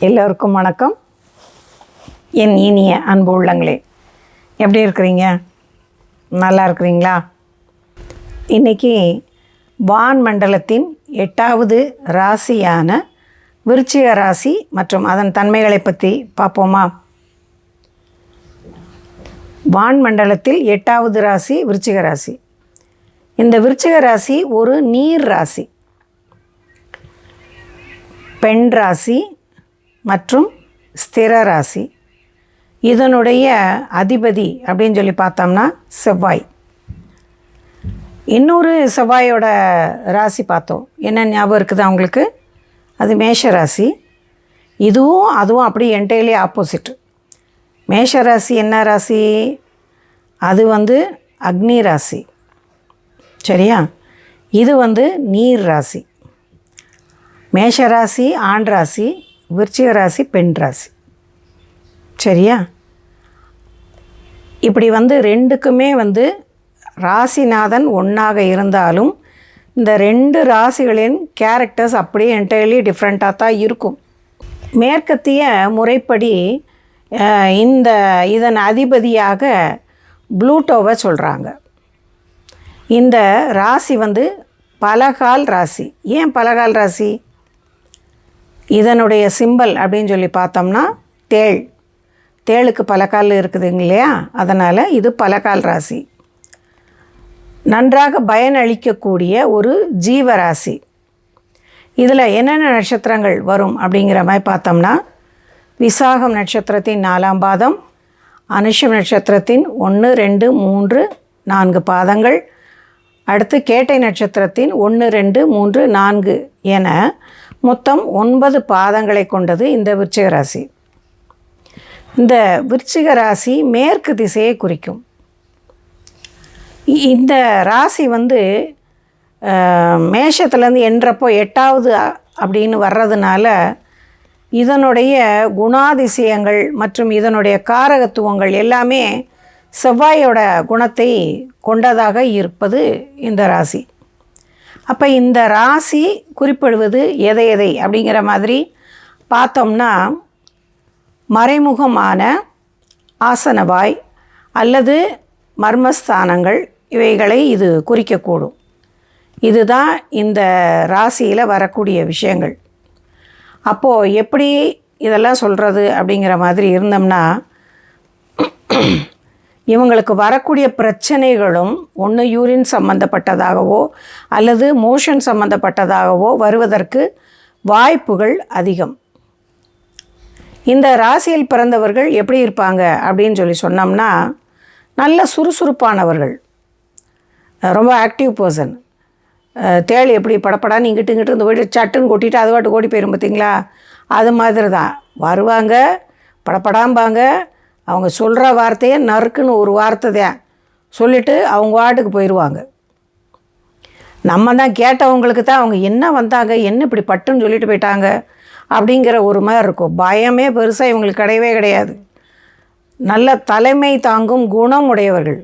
எல்லோருக்கும் வணக்கம். என் இனிய அன்பு உள்ளங்களே எப்படி இருக்கிறீங்க? நல்லா இருக்கிறீங்களா? இன்றைக்கி வான் மண்டலத்தின் எட்டாவது ராசியான விருச்சிக ராசி மற்றும் அதன் தன்மைகளை பற்றி பார்ப்போமா? வான் மண்டலத்தில் எட்டாவது ராசி விருச்சிக ராசி. இந்த விருச்சிக ராசி ஒரு நீர் ராசி. பெண் ராசி மற்றும் ஸ்திர ராசி. இதனுடைய அதிபதி அப்படின்னு சொல்லி பார்த்தோம்னா செவ்வாய். இன்னொரு செவ்வாயோட ராசி பார்த்தோம். என்ன ஞாபகம் இருக்குது அவங்களுக்கு அது மேஷ ராசி. இதுவும் அதுவும் அப்படி என்டையர்லி ஆப்போசிட் மேஷ ராசி என்ன ராசி? அது வந்து அக்னி ராசி. சரியா? இது வந்து நீர் ராசி. மேஷ ராசி ஆண் ராசி விருச்சிக ராசி பெண் ராசி. சரியா? இப்படி வந்து ரெண்டுக்குமே வந்து ராசிநாதன் ஒன்றாக இருந்தாலும் இந்த ரெண்டு ராசிகளின் கேரக்டர்ஸ் அப்படியே என்டையர்லி டிஃப்ரெண்ட்டாக தான் இருக்கும். மேற்கத்திய முறைப்படி இந்த இதன் அதிபதியாக ப்ளூட்டோவை சொல்கிறாங்க இந்த ராசி வந்து பலகால் ராசி. ஏன் பலகால் ராசி? இதனுடைய சிம்பல் அப்படின்னு சொல்லி பார்த்தோம்னா தேள். தேளுக்கு பலகால் இருக்குதுங்க இல்லையா? அதனால் இது பலகால் ராசி. நன்றாக பயனளிக்கக்கூடிய ஒரு ஜீவராசி. இதில் என்னென்ன நட்சத்திரங்கள் வரும் அப்படிங்கிற மாதிரி பார்த்தோம்னா விசாகம் நட்சத்திரத்தின் நாலாம் பாதம் அனுஷம் நட்சத்திரத்தின் ஒன்று ரெண்டு மூன்று நான்கு பாதங்கள் அடுத்து கேட்டை நட்சத்திரத்தின் ஒன்று ரெண்டு மூன்று நான்கு என மொத்தம் ஒன்பது பாதங்களை கொண்டது இந்த விருச்சிக ராசி. இந்த விருச்சிக ராசி மேற்கு திசையை குறிக்கும். இந்த ராசி வந்து மேஷத்துலேருந்து என்றப்போ எட்டாவது அப்படின்னு வர்றதுனால இதனுடைய குணாதிசயங்கள் மற்றும் இதனுடைய காரகத்துவங்கள் எல்லாமே செவ்வாயோட குணத்தை கொண்டதாக இருப்பது இந்த ராசி. அப்போ இந்த ராசி குறிப்பிடுவது எதை எதை அப்படிங்கிற மாதிரி பார்த்தோம்னா மறைமுகமான ஆசனவாய் அல்லது மர்மஸ்தானங்கள் இவைகளை இது குறிக்கக்கூடும். இதுதான் இந்த ராசியில் வரக்கூடிய விஷயங்கள். அப்போது எப்படி இதெல்லாம் சொல்கிறது அப்படிங்கிற மாதிரி இருந்தோம்னா இவங்களுக்கு வரக்கூடிய பிரச்சனைகளும் ஒன்று யூரின் சம்மந்தப்பட்டதாகவோ அல்லது மோஷன் சம்மந்தப்பட்டதாகவோ வருவதற்கு வாய்ப்புகள் அதிகம். இந்த ராசியில் பிறந்தவர்கள் எப்படி இருப்பாங்க அப்படின்னு சொல்லி சொன்னோம்னா நல்ல சுறுசுறுப்பானவர்கள். ரொம்ப ஆக்டிவ் பர்சன் தேள் எப்படி படப்படான்னு இங்கிட்டு இங்கிட்டு இந்த வீடு சட்டுன்னு கொட்டிட்டு அது பாட்டு ஓடி போயிடும் பார்த்தீங்களா அது மாதிரி தான் வருவாங்க படப்படாம்பாங்க அவங்க சொல்கிற வார்த்தையை நறுக்குன்னு ஒரு வார்த்தை தான். சொல்லிவிட்டு அவங்க வாட்டுக்கு போயிடுவாங்க நம்ம தான் கேட்டவங்களுக்கு தான் அவங்க என்ன வந்தாங்க என்ன இப்படி பட்டுன்னு சொல்லிட்டு போயிட்டாங்க அப்படிங்கிற ஒரு மாதிரி இருக்கும். பயமே பெருசாக இவங்களுக்கு கிடையவே கிடையாது. நல்ல தலைமை தாங்கும் குணம் உடையவர்கள்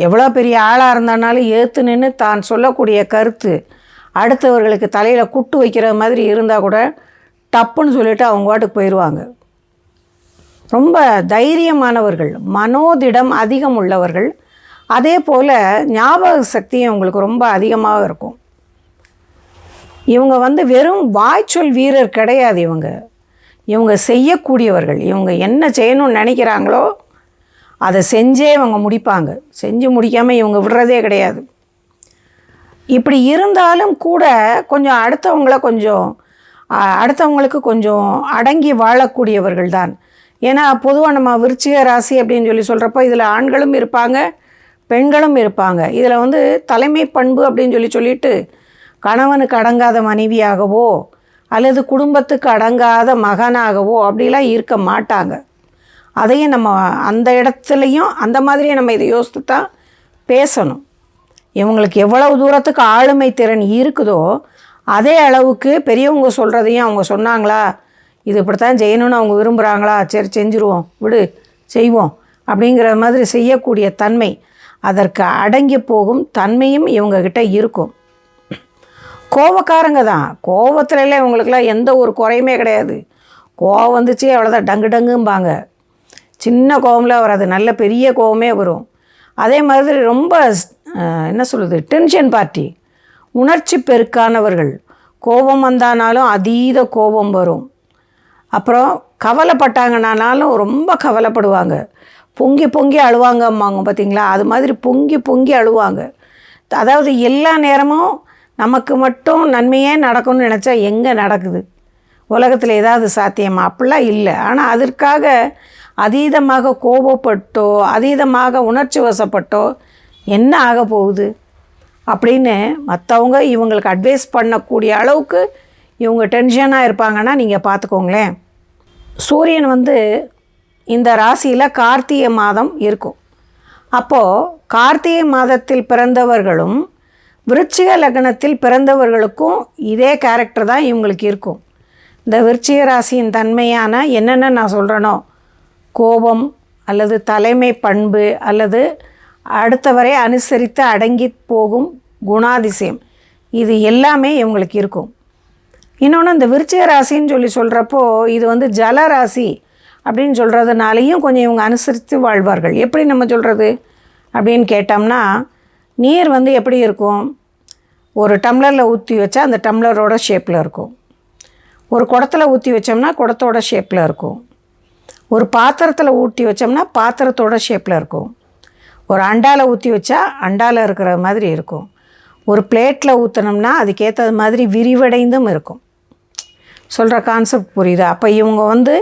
எவ்வளோ பெரிய ஆளாக இருந்தானாலும் ஏற்று நின்று தான் சொல்லக்கூடிய கருத்து அடுத்தவர்களுக்கு தலையில் குட்டு வைக்கிற மாதிரி இருந்தால் கூட டப்புன்னு சொல்லிட்டு அவங்க வாட்டுக்கு போயிடுவாங்க ரொம்ப தைரியமானவர்கள் மனோதிடம் அதிகம் உள்ளவர்கள் அதே போல் ஞாபக சக்தியும் உங்களுக்கு ரொம்ப அதிகமாக இருக்கும். இவங்க வந்து வெறும் வாய்ச்சொல் வீரர் கிடையாது இவங்க. இவங்க செய்யக்கூடியவர்கள். இவங்க என்ன செய்யணும்னு நினைக்கிறாங்களோ அதை செஞ்சே இவங்க முடிப்பாங்க. செஞ்சு முடிக்காமல் இவங்க விடுறதே கிடையாது. இப்படி இருந்தாலும் கூட கொஞ்சம் அடுத்தவங்கள கொஞ்சம் அடுத்தவங்களுக்கு கொஞ்சம் அடங்கி வாழக்கூடியவர்கள் தான். ஏன்னா பொதுவாக நம்ம விருச்சிக ராசி அப்படின்னு சொல்லி சொல்கிறப்போ இதில் ஆண்களும் இருப்பாங்க பெண்களும் இருப்பாங்க. இதில் வந்து தலைமை பண்பு அப்படின்னு சொல்லி சொல்லிட்டு கணவனுக்கு அடங்காத மனைவியாகவோ அல்லது குடும்பத்துக்கு அடங்காத மகனாகவோ அப்படிலாம் இருக்க மாட்டாங்க. அதையும் நம்ம அந்த இடத்துலையும் அந்த மாதிரியே நம்ம இதை யோசித்து தான் பேசணும். இவங்களுக்கு எவ்வளவு தூரத்துக்கு ஆளுமை திறன் இருக்குதோ அதே அளவுக்கு பெரியவங்க சொல்கிறதையும் அவங்க சொன்னாங்களா இது இப்படித்தான் செய்யணும்னு அவங்க விரும்புகிறாங்களா சரி செஞ்சுருவோம். விடு செய்வோம். அப்படிங்கிற மாதிரி செய்யக்கூடிய தன்மை அதற்கு அடங்கி போகும் தன்மையும் இவங்கக்கிட்ட இருக்கும். கோவக்காரங்க தான். கோவத்துலலாம் இவங்களுக்குலாம் எந்த ஒரு குறையுமே கிடையாது. கோவம் வந்துச்சு அவ்வளோதான் டங்கு டங்கும்பாங்க. சின்ன கோவம்ல வராது நல்ல பெரிய கோவமே வரும். அதே மாதிரி ரொம்ப என்ன சொல்லுது டென்ஷன் பார்ட்டி. உணர்ச்சி பெருக்கானவர்கள். கோபம் வந்தானாலும் அதீத கோபம் வரும். அப்புறம் கவலைப்பட்டாங்கனாலும் ரொம்ப கவலைப்படுவாங்க. பொங்கி பொங்கி அழுவாங்கம்மாங்க பார்த்தீங்களா? அது மாதிரி பொங்கி பொங்கி அழுவாங்க. அதாவது எல்லா நேரமும் நமக்கு மட்டும் நன்மையே நடக்கும்னு நினச்சா எங்கே நடக்குது? உலகத்தில் ஏதாவது சாத்தியமா? அப்படிலாம் இல்லை. ஆனால் அதற்காக அதீதமாக கோபப்பட்டோ அதீதமாக உணர்ச்சி வசப்பட்டோ என்ன ஆக போகுது அப்படின்னு மற்றவங்க இவங்களுக்கு அட்வைஸ் பண்ணக்கூடிய அளவுக்கு இவங்க டென்ஷனாக இருப்பாங்கன்னா நீங்கள் பார்த்துக்கோங்களேன் சூரியன் வந்து இந்த ராசியில் கார்த்திகை மாதம் இருக்கும். அப்போது கார்த்திகை மாதத்தில் பிறந்தவர்களும் விருச்சிக லக்னத்தில் பிறந்தவர்களுக்கும் இதே கேரக்டர் தான் இவங்களுக்கு இருக்கும். இந்த விருச்சிக ராசியின் தன்மையான என்னென்ன நான் சொல்கிறேனோ கோபம் அல்லது தலைமை பண்பு அல்லது அடுத்தவரை அனுசரித்து அடங்கி போகும் குணாதிசயம் இது எல்லாமே இவங்களுக்கு இருக்கும். இன்னொன்று இந்த விருச்சிக ராசின்னு சொல்லி சொல்கிறப்போ இது வந்து ஜல ராசி அப்படின்னு சொல்கிறதுனாலையும் கொஞ்சம் இவங்க அனுசரித்து வாழ்வார்கள். எப்படி நம்ம சொல்கிறது அப்படின்னு கேட்டோம்னா நீர் வந்து எப்படி இருக்கும்? ஒரு டம்ளரில் ஊற்றி வச்சா அந்த டம்ளரோட ஷேப்பில் இருக்கும். ஒரு குடத்தில் ஊற்றி வச்சோம்னா குடத்தோட ஷேப்பில் இருக்கும். ஒரு பாத்திரத்தில் ஊற்றி வச்சோம்னா பாத்திரத்தோட ஷேப்பில் இருக்கும். ஒரு அண்டாவில் ஊற்றி வச்சா அண்டாவில் இருக்கிற மாதிரி இருக்கும். ஒரு பிளேட்டில் ஊற்றினோம்னா அதுக்கேற்ற மாதிரி விரிவடைந்தும் இருக்கும். சொல்கிற கான்செப்ட் புரியுது? அப்போ இவங்க வந்து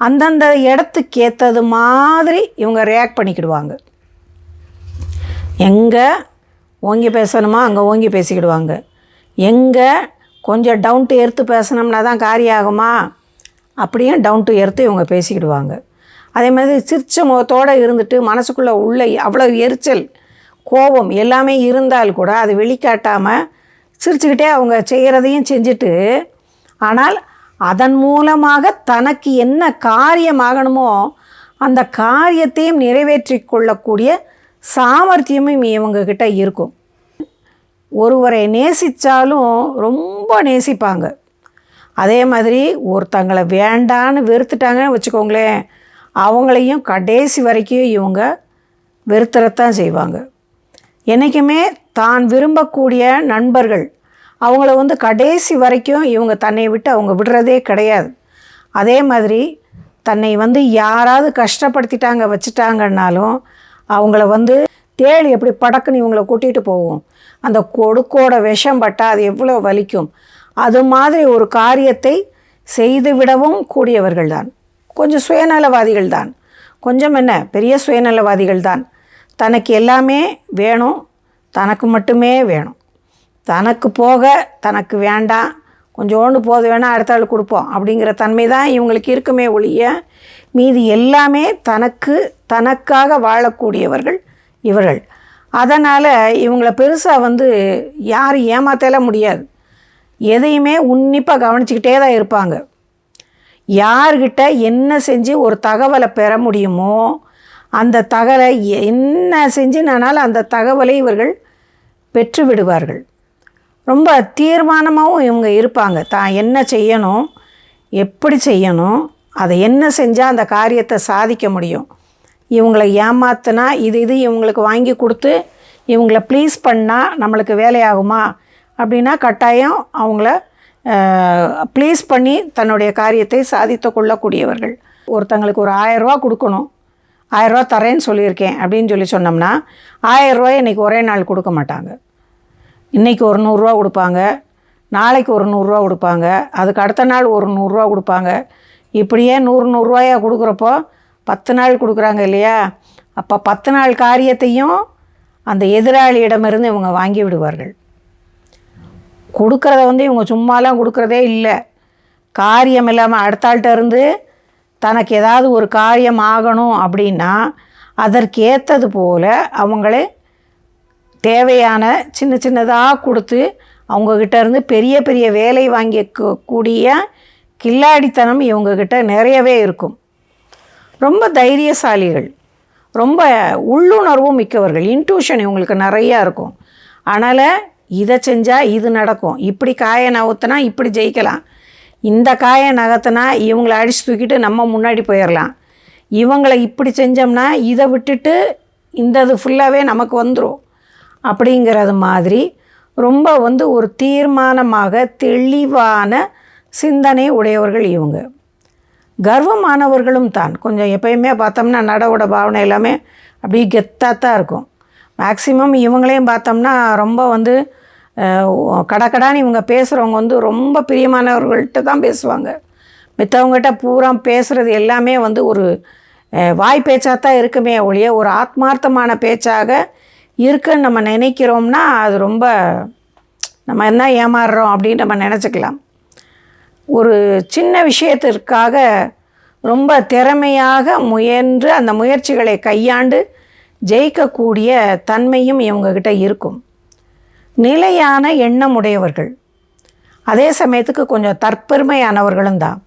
அந்தந்த இடத்துக்கு ஏற்றது மாதிரி இவங்க ரியாக்ட் பண்ணிக்கிடுவாங்க. எங்கே ஓங்கி பேசணுமா? அங்கே ஓங்கி பேசிக்கிடுவாங்க. எங்கே கொஞ்சம் டவுன் டு எர்த்து பேசணும்னா தான் காரியம் ஆகுமா? அப்படியும் டவுன் டு எர்த்து இவங்க பேசிக்கிடுவாங்க. அதே மாதிரி சிரிச்ச முகத்தோடு இருந்துட்டு மனசுக்குள்ளே உள்ள அவ்வளோ எரிச்சல் கோபம் எல்லாமே இருந்தால் கூட அது வெளிக்காட்டாமல் சிரிச்சுக்கிட்டே அவங்க செய்கிறதையும் செஞ்சுட்டு ஆனால் அதன் மூலமாக தனக்கு என்ன காரியமாகணுமோ அந்த காரியத்தையும் நிறைவேற்றி கொள்ளக்கூடிய சாமர்த்தியமும் இவங்கக்கிட்ட இருக்கும். ஒருவரை நேசித்தாலும் ரொம்ப நேசிப்பாங்க. அதே மாதிரி ஒருத்தங்களை வேண்டான்னு வெறுத்துட்டாங்கன்னு வச்சுக்கோங்களேன் அவங்களையும் கடைசி வரைக்கும் இவங்க வெறுத்துறத்தான் செய்வாங்க. என்றைக்குமே தான் விரும்பக்கூடிய நண்பர்கள் அவங்கள வந்து கடைசி வரைக்கும் இவங்க தன்னை விட்டு அவங்க விடுறதே கிடையாது. அதே மாதிரி தன்னை வந்து யாராவது கஷ்டப்படுத்திட்டாங்க வச்சுட்டாங்கன்னாலும் அவங்கள வந்து தேள் எப்படி படக்குன்னு இவங்கள கூட்டிகிட்டு போகும் அந்த கொடுக்கோட விஷம் பட்டால் அது எவ்வளோ வலிக்கும். அது மாதிரி ஒரு காரியத்தை செய்துவிடவும் கூடியவர்கள் தான். கொஞ்சம் சுயநலவாதிகள் தான். கொஞ்சம் என்ன பெரிய சுயநலவாதிகள் தான். தனக்கு எல்லாமே வேணும் தனக்கு மட்டுமே வேணும். தனக்கு போக தனக்கு வேண்டாம். கொஞ்சோண்டு போது வேணால் அடுத்த ஆள் கொடுப்போம். அப்படிங்கிற தன்மை தான் இவங்களுக்கு இருக்குமே ஒழிய மீதி எல்லாமே தனக்கு தனக்காக வாழக்கூடியவர்கள் இவர்கள். அதனால் இவங்கள பெருசாக வந்து யார் ஏமாத்தலாம் முடியாது. எதையுமே உன்னிப்பாக கவனிச்சுக்கிட்டே தான் இருப்பாங்க. யார்கிட்ட என்ன செஞ்சு ஒரு தகவலை பெற முடியுமோ அந்த தகவலை என்ன செஞ்சுனாலும் அந்த தகவலை இவர்கள் பெற்று விடுவார்கள் ரொம்ப தீர்மானமாகவும் இவங்க இருப்பாங்க. தான் என்ன செய்யணும் எப்படி செய்யணும் அதை என்ன செஞ்சால் அந்த காரியத்தை சாதிக்க முடியும். இவங்களை ஏமாத்தினா இது இது இவங்களுக்கு வாங்கி கொடுத்து இவங்கள ப்ளீஸ் பண்ணால் நம்மளுக்கு வேலையாகுமா? அப்படின்னா கட்டாயம் அவங்கள ப்ளீஸ் பண்ணி தன்னுடைய காரியத்தை சாதித்து கொள்ளக்கூடியவர்கள். ஒருத்தங்களுக்கு ஒரு ஆயரூவா கொடுக்கணும். ஆயரூவா தரேன்னு சொல்லியிருக்கேன் அப்படின்னு சொல்லி சொன்னோம்னா ஆயரூவாய் இன்றைக்கி ஒரே நாள் கொடுக்க மாட்டாங்க. இன்றைக்கி ஒரு நூறுரூவா கொடுப்பாங்க நாளைக்கு ஒரு நூறுரூவா கொடுப்பாங்க அதுக்கு அடுத்த நாள் ஒரு நூறுரூவா கொடுப்பாங்க. இப்படியே நூறு நூறுரூவாயா கொடுக்குறப்போ பத்து நாள் கொடுக்குறாங்க இல்லையா? அப்போ பத்து நாள் காரியத்தையும் அந்த எதிராளியிடமிருந்து இவங்க வாங்கி விடுவார்கள். கொடுக்குறத வந்து இவங்க சும்மாலாம் கொடுக்குறதே இல்லை. காரியம் இல்லாமல் அடுத்த ஆள்கிட்ட இருந்து தனக்கு ஏதாவது ஒரு காரியம் ஆகணும் அப்படின்னா அதற்கேற்றது போல் அவங்களே தேவையான சின்ன சின்னதாக கொடுத்து அவங்கக்கிட்ட இருந்து பெரிய பெரிய வேலை வாங்கி கூடிய கில்லாடித்தனம் இவங்கக்கிட்ட நிறையவே இருக்கும். ரொம்ப தைரியசாலிகள். ரொம்ப உள்ளுணர்வும் மிக்கவர்கள். இன்ட்யூஷன் இவங்களுக்கு நிறையா இருக்கும். அதனால் இதை செஞ்சால் இது நடக்கும். இப்படி காயை நவுத்தினா இப்படி ஜெயிக்கலாம். இந்த காயை நகர்த்தினா இவங்கள அடித்து தூக்கிட்டு நம்ம முன்னாடி போயிடலாம் இவங்களை இப்படி செஞ்சோம்னா இதை விட்டுட்டு இந்த இது ஃபுல்லாகவே நமக்கு வந்துடும் அப்படிங்கிறது மாதிரி ரொம்ப வந்து ஒரு தீர்மானமாக தெளிவான சிந்தனை உடையவர்கள் இவங்க. கர்வமானவர்களும் தான். கொஞ்சம் எப்பயுமே பார்த்தோம்னா நடவோட பாவனை எல்லாமே அப்படியே கெத்தாக தான் இருக்கும். மேக்சிமம் இவங்களையும் பார்த்தோம்னா ரொம்ப வந்து கடக்கடான்னு இவங்க பேசுகிறவங்க வந்து ரொம்ப பிரியமானவர்கள்ட்ட தான் பேசுவாங்க. மித்தவங்ககிட்ட பூரா பேசுகிறது எல்லாமே வந்து ஒரு வாய் பேச்சாக தான் இருக்குமே ஒழிய ஒரு ஆத்மார்த்தமான பேச்சாக இருக்குன்னு நம்ம நினைக்கிறோம்னா அது ரொம்ப நம்ம என்ன ஏமாறுறோம் அப்படின்னு நம்ம நினச்சிக்கலாம். ஒரு சின்ன விஷயத்திற்காக ரொம்ப திறமையாக முயன்று அந்த முயற்சிகளை கையாண்டு ஜெயிக்கக்கூடிய தன்மையும் இவங்கக்கிட்ட இருக்கும். நிலையான எண்ணம் உடையவர்கள். அதே சமயத்துக்கு கொஞ்சம் தற்பெருமையானவர்களும் தான்.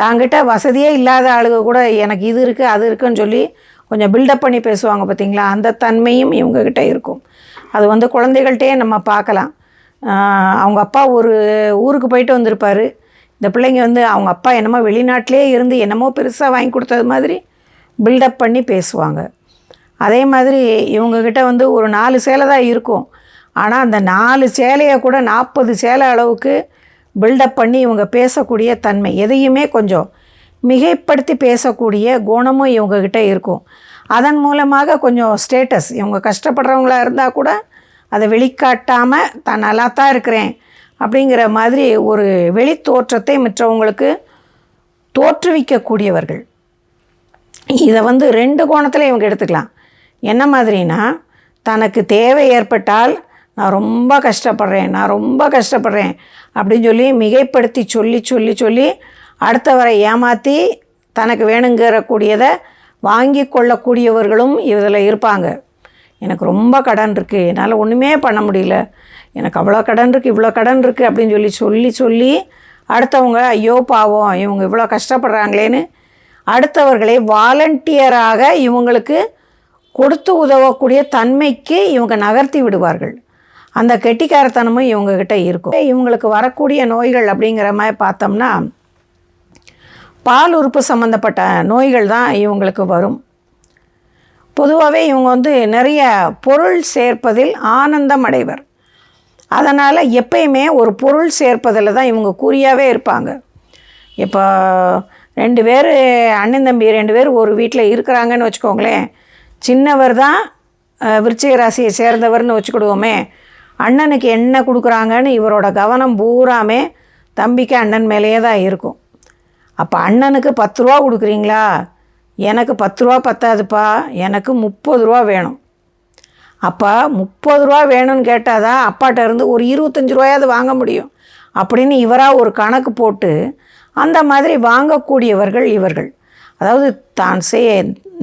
தாங்கிட்ட வசதியே இல்லாத ஆளுங்க கூட எனக்கு இது இருக்குது அது இருக்குன்னு சொல்லி கொஞ்சம் பில்டப் பண்ணி பேசுவாங்க பார்த்தீங்களா? அந்த தன்மையும் இவங்கக்கிட்ட இருக்கும். அது வந்து குழந்தைகள்கிட்டே நம்ம பார்க்கலாம். அவங்க அப்பா ஒரு ஊருக்கு போயிட்டு வந்திருப்பார். இந்த பிள்ளைங்க வந்து அவங்க அப்பா என்னமோ வெளிநாட்டிலே இருந்து என்னமோ பெருசாக வாங்கி கொடுத்தது மாதிரி பில்டப் பண்ணி பேசுவாங்க. அதே மாதிரி இவங்கக்கிட்ட வந்து ஒரு நாலு சேலை தான் இருக்கும். ஆனால் அந்த நாலு சேலையை கூட நாற்பது சேலை அளவுக்கு பில்டப் பண்ணி இவங்க பேசக்கூடிய தன்மை எதையுமே கொஞ்சம் மிகைப்படுத்தி பேசக்கூடிய குணமும் இவங்கக்கிட்ட இருக்கும். அதன் மூலமாக கொஞ்சம் ஸ்டேட்டஸ் இவங்க கஷ்டப்படுறவங்களா இருந்தால் கூட அதை வெளிக்காட்டாமல் தான் நல்லா தான் இருக்கிறேன் அப்படிங்கிற மாதிரி ஒரு வெளி தோற்றத்தை மற்றவங்களுக்கு தோற்றுவிக்கக்கூடியவர்கள். இதை வந்து ரெண்டு கோணத்தில் இவங்க எடுத்துக்கலாம். என்ன மாதிரினா தனக்கு தேவை ஏற்பட்டால் நான் ரொம்ப கஷ்டப்படுறேன் நான் ரொம்ப கஷ்டப்படுறேன் அப்படின்னு சொல்லி மிகைப்படுத்தி சொல்லி சொல்லி சொல்லி அடுத்தவரை ஏமாற்றி தனக்கு வேணுங்கிற கூடியதை வாங்கி கொள்ளக்கூடியவர்களும் இதில் இருப்பாங்க. எனக்கு ரொம்ப கடன் இருக்குது என்னால் ஒன்றுமே பண்ண முடியல. எனக்கு அவ்வளோ கடன் இருக்குது இவ்வளோ கடன் இருக்குது அப்படின்னு சொல்லி சொல்லி சொல்லி அடுத்தவங்க ஐயோ பாவம் இவங்க இவ்வளோ கஷ்டப்படுறாங்களேன்னு அடுத்தவர்களை வாலண்டியராக இவங்களுக்கு கொடுத்து உதவக்கூடிய தன்மைக்கு இவங்க நகர்த்தி விடுவார்கள். அந்த கெட்டிக்காரத்தனமும் இவங்கக்கிட்ட இருக்கும். இவங்களுக்கு வரக்கூடிய நோய்கள் அப்படிங்கிற மாதிரி பார்த்தோம்னா பால் உறுப்பு சம்மந்தப்பட்ட நோய்கள் தான் இவங்களுக்கு வரும். பொதுவாகவே இவங்க வந்து நிறைய பொருள் சேர்ப்பதில் ஆனந்தம் அடைவர். அதனால் எப்பயுமே ஒரு பொருள் சேர்ப்பதில் தான் இவங்க குறியாகவே இருப்பாங்க. இப்போ ரெண்டு பேர் அண்ணன் தம்பி ரெண்டு பேர் ஒரு வீட்டில் இருக்கிறாங்கன்னு வச்சுக்கோங்களேன். சின்னவர் தான் விருச்சிக ராசியை சேர்ந்தவர்னு வச்சுக்கிடுவோமே. அண்ணனுக்கு என்ன கொடுக்குறாங்கன்னு இவரோட கவனம் பூராமே தம்பிக்கு அண்ணன் மேலேயே தான் இருக்கும். அப்போ அண்ணனுக்கு பத்து ரூபா கொடுக்குறீங்களா? எனக்கு பத்து ரூபா பத்தாதுப்பா. எனக்கு முப்பது ரூபா வேணும். அப்போ முப்பது ரூபா வேணும்னு கேட்டால் தான் அப்பாட்ட இருந்து ஒரு இருபத்தஞ்சி ரூபாயாவது வாங்க முடியும். அப்படின்னு இவராக ஒரு கணக்கு போட்டு அந்த மாதிரி வாங்கக்கூடியவர்கள் இவர்கள். அதாவது தான் செய்ய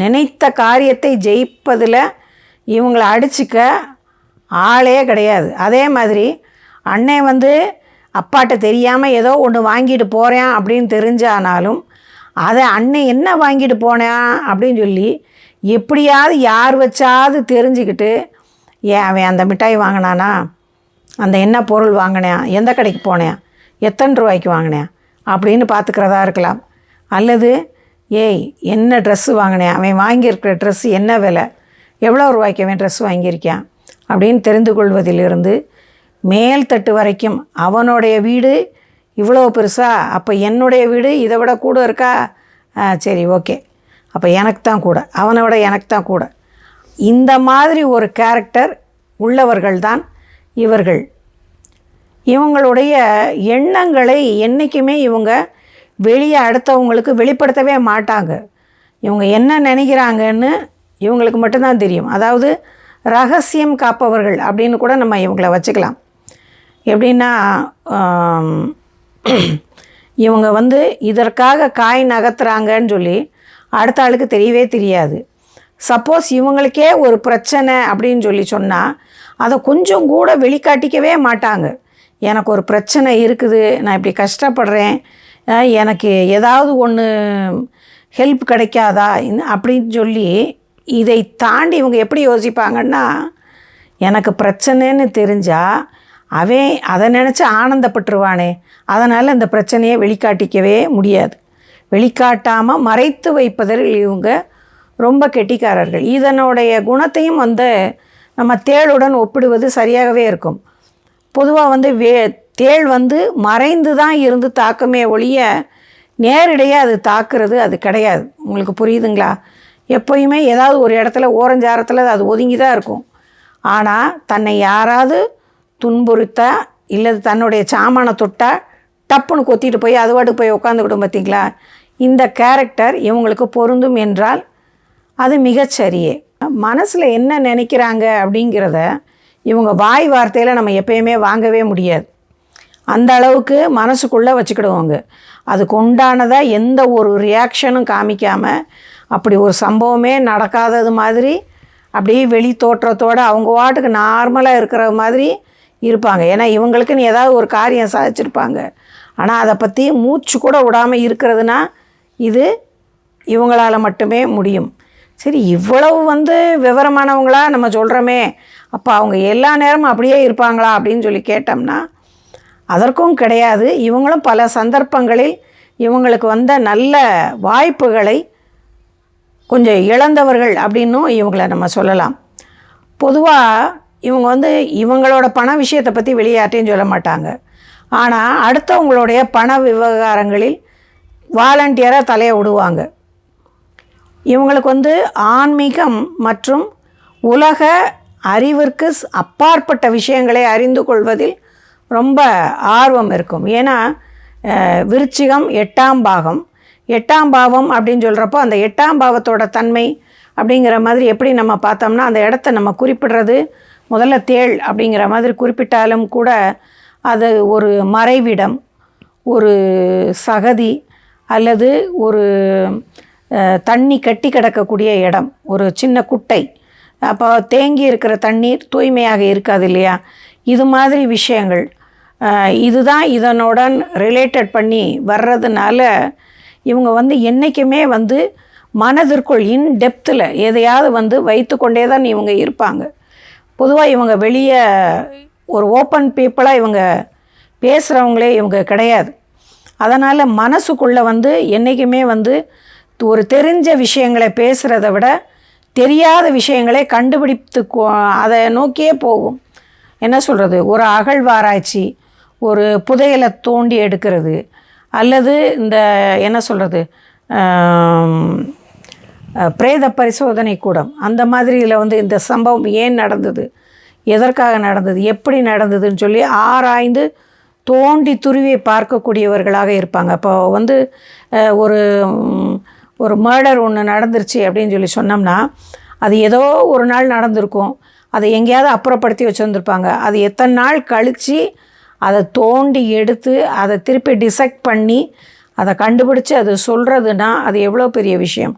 நினைத்த காரியத்தை ஜெயிப்பதில் இவங்களை அடிச்சுக்க ஆளே கிடையாது. அதே மாதிரி அண்ணன் வந்து அப்பாட்ட தெரியாமல் ஏதோ ஒன்று வாங்கிட்டு போகிறேன் அப்படின்னு தெரிஞ்சானாலும் அதை அண்ணன் என்ன வாங்கிட்டு போனேன் அப்படின்னு சொல்லி எப்படியாவது யார் வச்சாவது தெரிஞ்சுக்கிட்டு ஏன் அவன் அந்த மிட்டாய் வாங்கினானா? அந்த என்ன பொருள் வாங்கினேன்? எந்த கடைக்கு போனேன்? எத்தனை ரூபாய்க்கு வாங்கினேன்? அப்படின்னு பார்த்துக்கிறதா இருக்கலாம். அல்லது ஏய் என்ன ட்ரெஸ்ஸு வாங்கினேன்? அவன் வாங்கியிருக்கிற ட்ரெஸ்ஸு என்ன விலை? எவ்வளோ ரூபாய்க்கு அவன் ட்ரெஸ் வாங்கியிருக்கான்? அப்படின்னு தெரிந்து கொள்வதிலிருந்து மேல் தட்டு வரைக்கும் அவனுடைய வீடு இவ்வளோ பெருசா? அப்போ என்னுடைய வீடு? இதை விட கூட இருக்கா? சரி ஓகே. அப்போ எனக்கு தான் கூட. அவனை விட எனக்கு தான் கூட. இந்த மாதிரி ஒரு கேரக்டர் உள்ளவர்கள் தான் இவர்கள். இவங்களுடைய எண்ணங்களை என்றைக்குமே இவங்க வெளியே அடுத்தவங்களுக்கு வெளிப்படுத்தவே மாட்டாங்க. இவங்க என்ன நினைக்கிறாங்கன்னு இவங்களுக்கு மட்டும்தான் தெரியும். அதாவது ரகசியம் காப்பவர்கள் அப்படின்னு கூட நம்ம இவங்கள வச்சுக்கலாம். எப்படின்னா இவங்க வந்து இதற்காக காய் நகர்த்துறாங்கன்னு சொல்லி அடுத்த ஆளுக்கு தெரியவே தெரியாது. சப்போஸ் இவங்களுக்கே ஒரு பிரச்சனை அப்படின்னு சொல்லி சொன்னால் அதை கொஞ்சம் கூட வெளிக்காட்டிக்கவே மாட்டாங்க. எனக்கு ஒரு பிரச்சனை இருக்குது நான் இப்படி கஷ்டப்படுறேன் எனக்கு ஏதாவது ஒன்று ஹெல்ப் கிடைக்காதா அப்படின்னு சொல்லி இதை தாண்டி இவங்க எப்படி யோசிப்பாங்கன்னா எனக்கு பிரச்சனைன்னு தெரிஞ்சால் அவன் அதை நினச்சி ஆனந்தப்பட்டுருவானே. அதனால் இந்த பிரச்சனையை வெளிக்காட்டிக்கவே முடியாது. வெளிக்காட்டாமல் மறைத்து வைப்பதில் இவங்க ரொம்ப கெட்டிக்காரர்கள். இதனுடைய குணத்தையும் வந்து நம்ம தேளுடன் ஒப்பிடுவது சரியாகவே இருக்கும். பொதுவாக வந்து வே தேள் வந்து மறைந்து தான் இருந்து தாக்குமே ஒழிய நேரடியாக அது தாக்குறது அது கிடையாது. உங்களுக்கு புரியுதுங்களா? எப்போயுமே ஏதாவது ஒரு இடத்துல ஓரஞ்சாரத்தில் அது ஒதுங்கி தான் இருக்கும். ஆனால் தன்னை யாராவது துன்புறுத்தா இல்லை தன்னுடைய சாமானை தொட்டால் டப்புன்னு கொத்திட்டு போய் அது போய் உட்காந்துக்கிடும் பார்த்தீங்களா இந்த கேரக்டர் இவங்களுக்கு பொருந்தும் என்றால் அது மிகச்சரியே மனசில் என்ன நினைக்கிறாங்க அப்படிங்கிறத இவங்க வாய் வார்த்தையில் நம்ம எப்பயுமே வாங்கவே முடியாது. அந்த அளவுக்கு மனசுக்குள்ளே வச்சுக்கிடுவாங்க. அதுக்கு உண்டானதாக எந்த ஒரு ரியாக்ஷனும் காமிக்காமல் அப்படி ஒரு சம்பவமே நடக்காதது மாதிரி அப்படியே வெளி தோற்றத்தோடு அவங்க வாட்டுக்கு நார்மலாக இருக்கிற மாதிரி இருப்பாங்க. ஏன்னா இவங்களுக்குன்னு ஏதாவது ஒரு காரியம் சாதிச்சிருப்பாங்க. ஆனால் அதை பற்றி மூச்சு கூட விடாமல் இருக்கிறதுனா இது இவங்களால் மட்டுமே முடியும். சரி இவ்வளவு வந்து விவரமானவங்களா நம்ம சொல்கிறோமே அப்போ அவங்க எல்லா நேரமும் அப்படியே இருப்பாங்களா அப்படின்னு சொல்லி கேட்டோம்னா அதற்கும் கிடையாது. இவங்களும் பல சந்தர்ப்பங்களில் இவங்களுக்கு வந்த நல்ல வாய்ப்புகளை கொஞ்சம் இழந்தவர்கள் அப்படின்னும் இவங்களை நம்ம சொல்லலாம். பொதுவாக இவங்க வந்து இவங்களோட பண விஷயத்தை பற்றி வெளியாட்டையும் சொல்ல மாட்டாங்க. ஆனால் அடுத்தவங்களுடைய பண விவகாரங்களில் வாலண்டியராக தலையை விடுவாங்க இவங்களுக்கு வந்து ஆன்மீகம் மற்றும் உலக அறிவிற்கு அப்பாற்பட்ட விஷயங்களை அறிந்து கொள்வதில் ரொம்ப ஆர்வம் இருக்கும். ஏன்னா விருச்சிகம் எட்டாம் பாகம். எட்டாம் பாவம் அப்படின்னு சொல்கிறப்போ அந்த எட்டாம் பாவத்தோட தன்மை அப்படிங்கிற மாதிரி எப்படி நம்ம பார்த்தோம்னா அந்த இடத்த நம்ம குறிப்பிடுறது முதல்ல தேள் அப்படிங்கிற மாதிரி குறிப்பிட்டாலும் கூட அது ஒரு மறைவிடம் ஒரு சகதி அல்லது ஒரு தண்ணி கட்டி கிடக்கக்கூடிய இடம் ஒரு சின்ன குட்டை. அப்போ தேங்கி இருக்கிற தண்ணீர் தூய்மையாக இருக்காது இல்லையா? இது மாதிரி விஷயங்கள். இதுதான் இதனுடன் ரிலேட்டட் பண்ணி வர்றதுனால இவங்க வந்து என்றைக்குமே வந்து மனதிற்குள் இன் டெப்த்தில் எதையாவது வந்து வைத்துக்கொண்டே தான் இவங்க இருப்பாங்க. பொதுவாக இவங்க வெளியே ஒரு ஓப்பன் பீப்புளாக இவங்க பேசுகிறவங்களே இவங்க கிடையாது. அதனால் மனசுக்குள்ளே வந்து என்றைக்குமே வந்து ஒரு தெரிஞ்ச விஷயங்களை பேசுகிறத விட தெரியாத விஷயங்களை கண்டுபிடித்து அதை நோக்கியே போகும். என்ன சொல்கிறது ஒரு அகழ்வாராய்ச்சி ஒரு புதையலை தோண்டி எடுக்கிறது அல்லது இந்த என்ன சொல்கிறது பிரேத பரிசோதனை கூடம். அந்த மாதிரியில் வந்து இந்த சம்பவம் ஏன் நடந்தது? எதற்காக நடந்தது? எப்படி நடந்ததுன்னு சொல்லி ஆராய்ந்து தோண்டி துருவியை பார்க்கக்கூடியவர்களாக இருப்பாங்க. அப்போ வந்து ஒரு ஒரு மர்டர் ஒன்று நடந்துருச்சு அப்படின்னு சொல்லி சொன்னோம்னா அது ஏதோ ஒரு நாள் நடந்திருக்கும். அதை எங்கேயாவது அப்புறப்படுத்தி வச்சுருந்துருப்பாங்க. அது எத்தனை நாள் கழித்து அதை தோண்டி எடுத்து அதை திருப்பி டிசெக்ட் பண்ணி அதை கண்டுபிடிச்சி அது சொல்கிறதுனா அது எவ்வளோ பெரிய விஷயம்?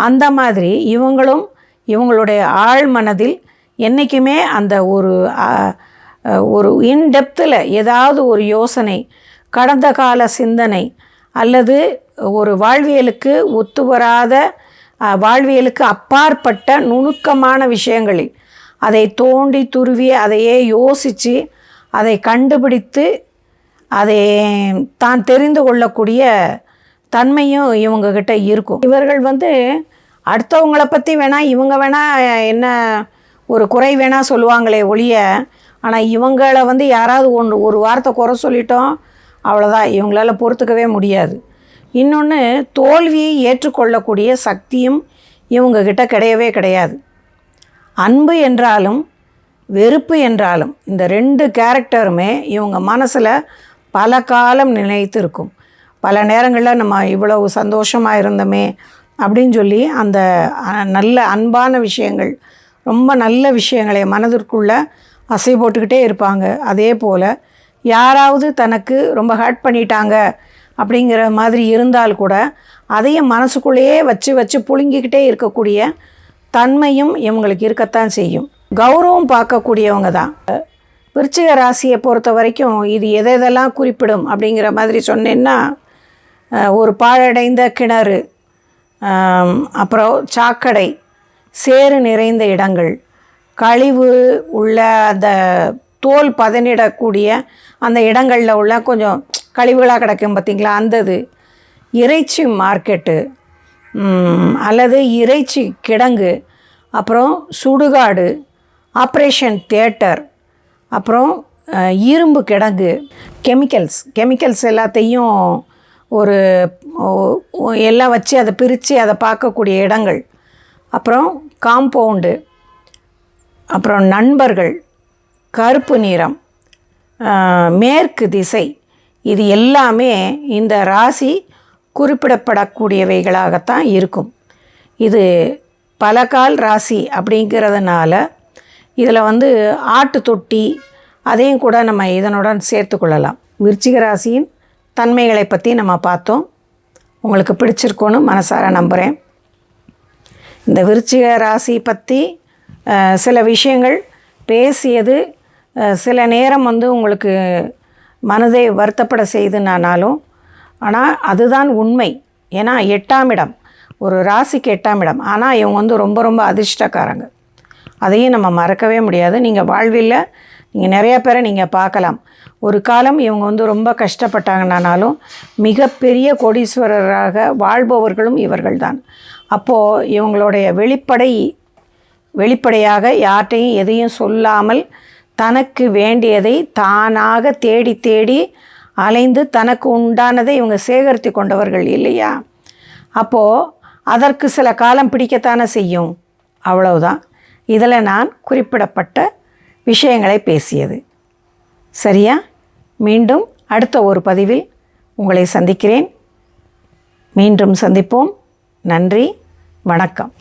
அந்த மாதிரி இவங்களும் இவங்களுடைய ஆழ் மனதில் என்றைக்குமே அந்த ஒரு ஒரு இன்டெப்த்தில் ஏதாவது ஒரு யோசனை கடந்த கால சிந்தனை அல்லது ஒரு வாழ்வியலுக்கு ஒத்து வராத வாழ்வியலுக்கு அப்பாற்பட்ட நுணுக்கமான விஷயங்களில் அதை தோண்டி துருவி அதையே யோசித்து அதை கண்டுபிடித்து அதை தான் தெரிந்து கொள்ளக்கூடிய தன்மையும் இவங்கக்கிட்ட இருக்கும். இவர்கள் வந்து அடுத்தவங்கள பற்றி வேணால் இவங்க வேணால் என்ன ஒரு குறை வேணால் சொல்லுவாங்களே ஒழிய ஆனால் இவங்களை வந்து யாராவது ஒன்று ஒரு வார்த்தை குறை சொல்லிட்டோம் அவ்வளோதான் இவங்களால பொறுத்துக்கவே முடியாது. இன்னொன்று தோல்வியை ஏற்றுக்கொள்ளக்கூடிய சக்தியும் இவங்கக்கிட்ட கிடையவே கிடையாது. அன்பு என்றாலும் வெறுப்பு என்றாலும் இந்த ரெண்டு கேரக்டருமே இவங்க மனசில் பல காலம் நிலைத்து இருக்கும். பல நேரங்களில் நம்ம இவ்வளவு சந்தோஷமாக இருந்தோமே அப்படின்னு சொல்லி அந்த நல்ல அன்பான விஷயங்கள் ரொம்ப நல்ல விஷயங்களை மனதிற்குள்ள அசை போட்டுக்கிட்டே இருப்பாங்க. அதே போல் யாராவது தனக்கு ரொம்ப ஹர்ட் பண்ணிட்டாங்க அப்படிங்கிற மாதிரி இருந்தால் கூட அதையும் மனசுக்குள்ளேயே வச்சு வச்சு புழுங்கிக்கிட்டே இருக்கக்கூடிய தன்மையும் இவங்களுக்கு இருக்கத்தான் செய்யும். கௌரவம் பார்க்கக்கூடியவங்க தான். விருச்சிக ராசியை பொறுத்த வரைக்கும் இது எதை எதெல்லாம் குறிப்பிடும் அப்படிங்கிற மாதிரி சொன்னேன்னா ஒரு பாழடைந்த கிணறு அப்புறம் சாக்கடை சேறு நிறைந்த இடங்கள் கழிவு உள்ள அந்த தோல் பதனிடக்கூடிய அந்த இடங்களில் உள்ள கொஞ்சம் கழிவுகளாக கிடைக்கும் பார்த்திங்களா அந்த இது இறைச்சி மார்க்கெட்டு. அல்லது இறைச்சி கிடங்கு அப்புறம் சுடுகாடு ஆப்ரேஷன் தேட்டர் அப்புறம் இரும்பு கிடங்கு கெமிக்கல்ஸ். கெமிக்கல்ஸ் எல்லாத்தையும் ஒரு எல்லாம் வச்சு அதை பிரித்து அதை பார்க்கக்கூடிய இடங்கள். அப்புறம் காம்பவுண்டு அப்புறம் நண்பர்கள் கருப்பு நிறம் மேற்கு திசை. இது எல்லாமே இந்த ராசி குறிப்பிடப்படக்கூடியவைகளாகத்தான் இருக்கும். இது பலகால் ராசி அப்படிங்கிறதுனால இதில் வந்து ஆட்டு தொட்டி அதையும் கூட நம்ம இதனுடன் சேர்த்துக்கொள்ளலாம் விருச்சிக ராசியின் தன்மைகளை பற்றி நம்ம பார்த்தோம். உங்களுக்கு பிடிச்சிருக்கோன்னு மனசார நம்புகிறேன் இந்த விருச்சிக ராசி பற்றி சில விஷயங்கள் பேசியது சில நேரம் வந்து உங்களுக்கு மனதை வருத்தப்பட செய்துனானாலும் ஆனால் அதுதான் உண்மை. ஏன்னா எட்டாம் இடம் ஒரு ராசிக்கு எட்டாம் இடம். ஆனால் இவங்க வந்து ரொம்ப ரொம்ப அதிர்ஷ்டக்காரங்க. அதையும் நம்ம மறக்கவே முடியாது. நீங்கள் வாழ்வில் நீங்கள் நிறையா பேரை நீங்கள் பார்க்கலாம். ஒரு காலம் இவங்க வந்து ரொம்ப கஷ்டப்பட்டாங்கனாலும் மிகப்பெரிய கோடீஸ்வரராக வாழ்பவர்களும் இவர்கள்தான். அப்போது இவங்களுடைய வெளிப்படை வெளிப்படையாக யார்கிட்டையும் எதையும் சொல்லாமல் தனக்கு வேண்டியதை தானாக தேடி தேடி அலைந்து தனக்கு உண்டானதை இவங்க சேகரித்து கொண்டவர்கள் இல்லையா? அப்போது அதற்கு சில காலம் பிடிக்கத்தானே செய்யும்? அவ்வளவுதான். இதில் நான் குறிப்பிடப்பட்ட விஷயங்களை பேசியது. சரியா? மீண்டும் அடுத்த ஒரு பதிவில் உங்களை சந்திக்கிறேன். மீண்டும் சந்திப்போம். நன்றி. வணக்கம்.